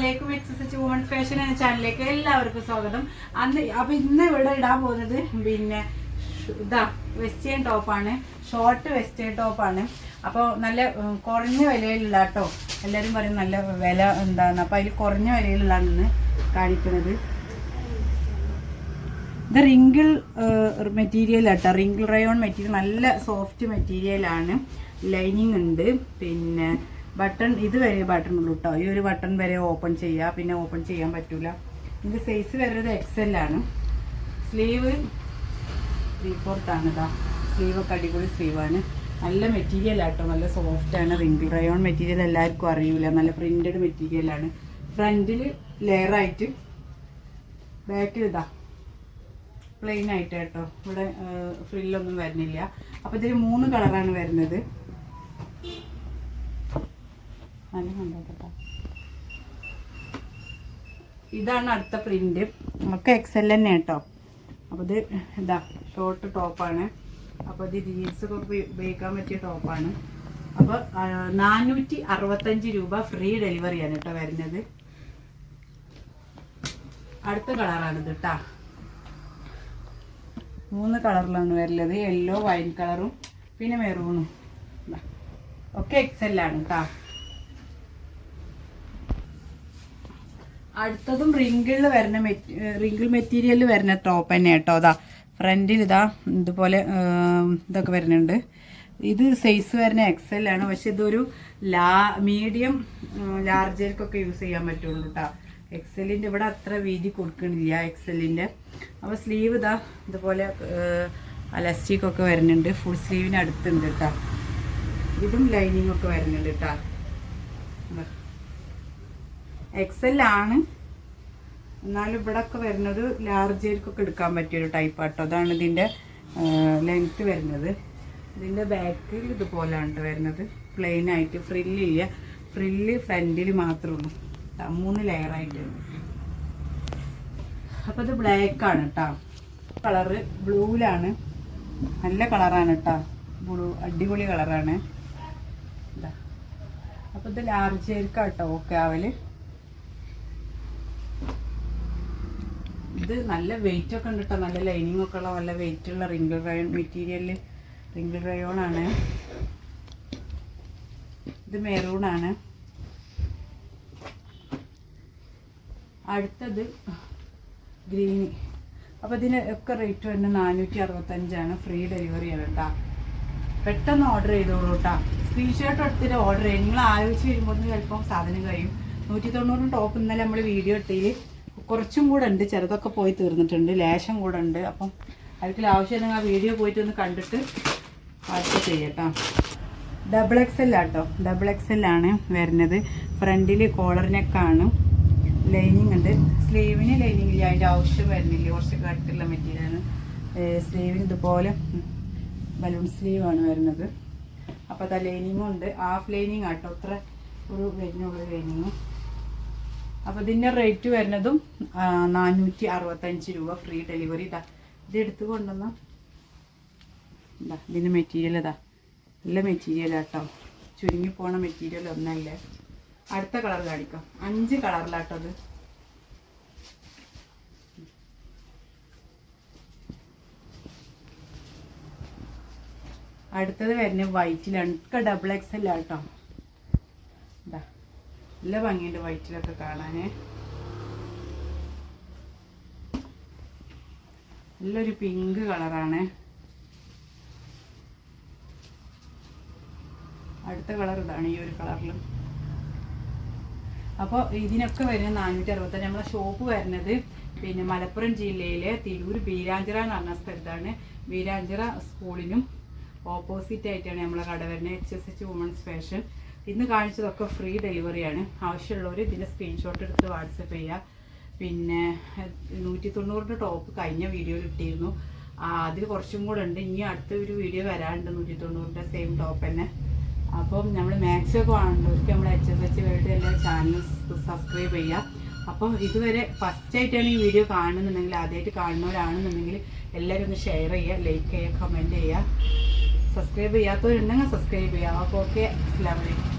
അലൈക്കും X S woman fashion എന്ന ചാനലിലേക്ക് എല്ലാവർക്കും സ്വാഗതം. അന്ന് അപ്പൊ ഇന്ന് ഇവിടെ ഇടാൻ പോകുന്നത് പിന്നെ ഇതാ വെസ്റ്റേൺ ടോപ്പാണ് ഷോർട്ട് വെസ്റ്റേൺ ടോപ്പാണ് അപ്പോൾ നല്ല കുറഞ്ഞ വിലയിലുള്ള കേട്ടോ എല്ലാവരും പറയും നല്ല വില എന്താണ് അപ്പോൾ അതിൽ കുറഞ്ഞ വിലയിലുള്ളതാണ് കാണിക്കുന്നത്. ഇത് റിങ്കിൾ മെറ്റീരിയൽ ആട്ടോ റിങ്കിൾ റയോൺ മെറ്റീരിയൽ നല്ല സോഫ്റ്റ് മെറ്റീരിയലാണ് ലൈനിങ് ഉണ്ട്. പിന്നെ ബട്ടൺ ഇത് വരെ ബട്ടൺ കേട്ടോ ഈ ഒരു ബട്ടൺ വരെ ഓപ്പൺ ചെയ്യുക പിന്നെ ഓപ്പൺ ചെയ്യാൻ പറ്റൂല. ഇത് സൈസ് വരുന്നത് എക്സൽ ആണ്. സ്ലീവ് ത്രീ ഫോർത്ത് ആണ് ഇതാ സ്ലീവ് ഒക്കെ അടിപൊളി സ്ലീവാണ് നല്ല മെറ്റീരിയൽ ആട്ടോ നല്ല സോഫ്റ്റ് ആണ്. റിങ്കിൾ റയോൺ മെറ്റീരിയൽ എല്ലാവർക്കും അറിയൂല. നല്ല പ്രിന്റഡ് മെറ്റീരിയലാണ് ഫ്രണ്ടിൽ ലെയർ ആയിട്ട് ബാക്കിൽ ഇതാ. പ്ലെയിൻ ആയിട്ട് കേട്ടോ ഇവിടെ ഫ്രില്ലൊന്നും വരുന്നില്ല. അപ്പോൾ ഇതിൽ മൂന്ന് കളറാണ് വരുന്നത്. നല്ല കണ്ടോട്ടോ ഇതാണ് അടുത്ത പ്രിന്റ് നമുക്ക് എക്സൽ തന്നെ കേട്ടോ. അപ്പോൾ ഇത് ഇതാ ഷോർട്ട് ടോപ്പാണ് അപ്പോൾ ഇത് ജീൻസൊക്കെ ഉപയോഗിക്കാൻ പറ്റിയ ടോപ്പാണ് അപ്പോൾ നാനൂറ്റി അറുപത്തഞ്ച് രൂപ ഫ്രീ ഡെലിവറിയാണ് കേട്ടോ വരുന്നത്. അടുത്ത കളറാണിത് കേട്ടോ മൂന്ന് കളറിലാണ് വരുന്നത്. യെല്ലോ വൈൻ കളറും പിന്നെ മെറൂണും. ഒക്കെ എക്സെല്ലാണ് കേട്ടോ അടുത്തതും റിങ്കിളിൽ വരുന്ന റിങ്കിൾ മെറ്റീരിയലിൽ വരുന്ന ടോപ്പ് തന്നെ കേട്ടോ. അതാ ഫ്രണ്ടിൽ ഇതാ ഇതുപോലെ ഇതൊക്കെ വരുന്നുണ്ട്. ഇത് സൈസ് വരുന്ന എക്സൽ ആണ്. പക്ഷെ ഇതൊരു ലാ മീഡിയം ലാർജർക്കൊക്കെ യൂസ് ചെയ്യാൻ പറ്റുള്ളൂ കേട്ടോ എക്സലിന്റെ ഇവിടെ അത്ര വീതി കൊടുക്കണില്ല എക്സലിന്റെ അപ്പോൾ സ്ലീവ് ഇതാ ഇതുപോലെ അലസ്റ്റിക്കൊക്കെ വരുന്നുണ്ട്. ഫുൾ സ്ലീവിന് അടുത്തുണ്ട് കേട്ടോ ഇതും ലൈനിങ് ഒക്കെ വരുന്നുണ്ട് കേട്ടോ എക്സൽ ആണ്. എന്നാലും ഇവിടെ ഒക്കെ വരുന്നത് ലാർജേർക്കൊക്കെ എടുക്കാൻ പറ്റിയൊരു ടൈപ്പ് ആട്ടോ. അതാണ് ഇതിന്റെ ലെങ്ത് വരുന്നത്. ഇതിന്റെ ബാക്കിൽ ഇതുപോലെയാണ് വരുന്നത്. പ്ലെയിൻ ആയിട്ട് ഫ്രില്ലില്ല ഫ്രില്ല് ഫ്രണ്ടിൽ മാത്രമേ ഉള്ളൂ. മൂന്ന് ലെയർ ആയിട്ട്. അപ്പോൾ ഇത് ബ്ലാക്ക് ആണ് കേട്ടോ കളറ് ബ്ലൂവിലാണ് നല്ല കളറാണ് കേട്ടോ ബ്ലൂ അടിപൊളി കളറാണ് അപ്പോൾ ഇത് ലാർജ് ആയിരിക്കാം കേട്ടോ ഓക്കെ ആവൽ. ഇത് നല്ല വെയിറ്റ് ഒക്കെ ഉണ്ട് കേട്ടോ നല്ല ലൈനിങ് ഒക്കെ ഉള്ള നല്ല വെയിറ്റ് ഉള്ള wrinkle rayon material wrinkle rayon ആണ്. ഇത് മെറൂൺ ആണ്. അടുത്തത് ഗ്രീൻ അപ്പോൾ ഇതിന് ഒക്കെ റേറ്റ് വരുന്നത് നാനൂറ്റി അറുപത്തഞ്ചാണ് ഫ്രീ ഡെലിവറി ആണ് കേട്ടോ പെട്ടെന്ന് ഓർഡർ ചെയ്തോളൂ കേട്ടോ സ്ക്രീൻഷോട്ട് എടുത്തിട്ട് ഓർഡർ ചെയ്യും. നിങ്ങൾ ആലോചിച്ച് വരുമ്പോൾ ചിലപ്പോൾ സാധനം കഴിയും. നൂറ്റി തൊണ്ണൂറ് ടോപ്പ് ഇന്നലെ നമ്മൾ വീഡിയോ ഇട്ടതിൽ കുറച്ചും കൂടെ ഉണ്ട്. ചെറുതൊക്കെ പോയി തീർന്നിട്ടുണ്ട്. ലേശം കൂടെ ഉണ്ട്. അപ്പം അതിൽ ആവശ്യം നിങ്ങൾ ആ വീഡിയോ പോയിട്ട് ഒന്ന് കണ്ടിട്ട് വാട്സപ്പ് ചെയ്യട്ടോ. ഡബിൾ എക്സ് എൽ ആട്ടോ. ഡബിൾ എക്സ് എൽ ആണ് വരുന്നത്. ഫ്രണ്ടിൽ കോളർ ലൈനിങ് ഉണ്ട്. സ്ലീവിന് ലൈനിങ് ഇല്ല. അതിന്റെ ആവശ്യം വരുന്നില്ല. കുറച്ച് കട്ടുള്ള മെറ്റീരിയലാണ് സ്ലീവിന് ഇതുപോലെ ബലൂൺ സ്ലീവ് ആണ് വരുന്നത്. അപ്പോൾ അത് ലൈനിങ്ങും ഉണ്ട്. ഹാഫ് ലൈനിങ് ആട്ടോ. അത്ര ഒരു വരുന്നുള്ള ലൈനിങ്ങും അപ്പോൾ ഇതിന്റെ റേറ്റ് വരുന്നതും നാനൂറ്റി അറുപത്തഞ്ച് രൂപ ഫ്രീ ഡെലിവറി ഇതാ. ഇത് എടുത്ത് കൊണ്ടുവന്ന. ഇതാ ഇതിന്റെ മെറ്റീരിയൽ ഇതാ. നല്ല മെറ്റീരിയൽ കേട്ടോ ചുരുങ്ങി പോണ മെറ്റീരിയൽ ഒന്നല്ലേ. അടുത്ത കളർ കാണിക്കാം. അഞ്ച് കളറിലാട്ടോ അത് അടുത്തത് വരുന്നത് വൈറ്റിലാണ് ഒക്കെ ഡബിൾ എക്സ് എല്ലാം കേട്ടോ ഇതാ നല്ല ഭംഗിയുണ്ട് വൈറ്റിലൊക്കെ കാണാൻ നല്ലൊരു പിങ്ക് കളറാണ്. അടുത്ത കളർ ഇതാണ് ഈ ഒരു കളറിൽ അപ്പോൾ ഇതിനൊക്കെ വരുന്നത് നാനൂറ്റി അറുപത്തഞ്ച് നമ്മളെ ഷോപ്പ് വരുന്നത് പിന്നെ മലപ്പുറം ജില്ലയിലെ തിരൂർ ബീരാഞ്ചിറ എന്ന് പറഞ്ഞ സ്ഥലത്താണ്. ബീരാഞ്ചിറ സ്കൂളിനും ഓപ്പോസിറ്റ് ആയിട്ടാണ് നമ്മളെ കട വരുന്നത്. H S H women's fashion ഇന്ന് കാണിച്ചതൊക്കെ ഫ്രീ ഡെലിവറിയാണ് ആവശ്യമുള്ളവർ ഇതിന്റെ സ്ക്രീൻഷോട്ട് എടുത്ത് വാട്സപ്പ് ചെയ്യുക പിന്നെ നൂറ്റി തൊണ്ണൂറിന്റെ ടോപ്പ് കഴിഞ്ഞ വീഡിയോയിൽ ഇട്ടിരുന്നു. അതിൽ കുറച്ചും കൂടെ ഉണ്ട്. ഇനി അടുത്ത ഒരു വീഡിയോ വരാനുണ്ട് നൂറ്റി തൊണ്ണൂറിന്റെ സെയിം ടോപ്പ് തന്നെ. അപ്പം നമ്മൾ മാക്സ് ഒക്കെ കാണുന്നവർക്ക് നമ്മൾ എച്ച് എസ് എച്ച് വേൾഡ് എല്ലാ ചാനൽ സബ്സ്ക്രൈബ് ചെയ്യുക അപ്പം ഇതുവരെ ഫസ്റ്റ് ആയിട്ടാണ് ഈ വീഡിയോ കാണുന്നുണ്ടെങ്കിൽ ആദ്യമായിട്ട് കാണുന്നവരാണെന്നുണ്ടെങ്കിൽ എല്ലാവരും ഒന്ന് ഷെയർ ചെയ്യുക ലൈക്ക് ചെയ്യുക കമന്റ് ചെയ്യുക സബ്സ്ക്രൈബ് ചെയ്യാത്തവരുണ്ടെങ്കിൽ സബ്സ്ക്രൈബ് ചെയ്യുക അപ്പോൾ ഓക്കെ അസ്സാം വലൈക്കും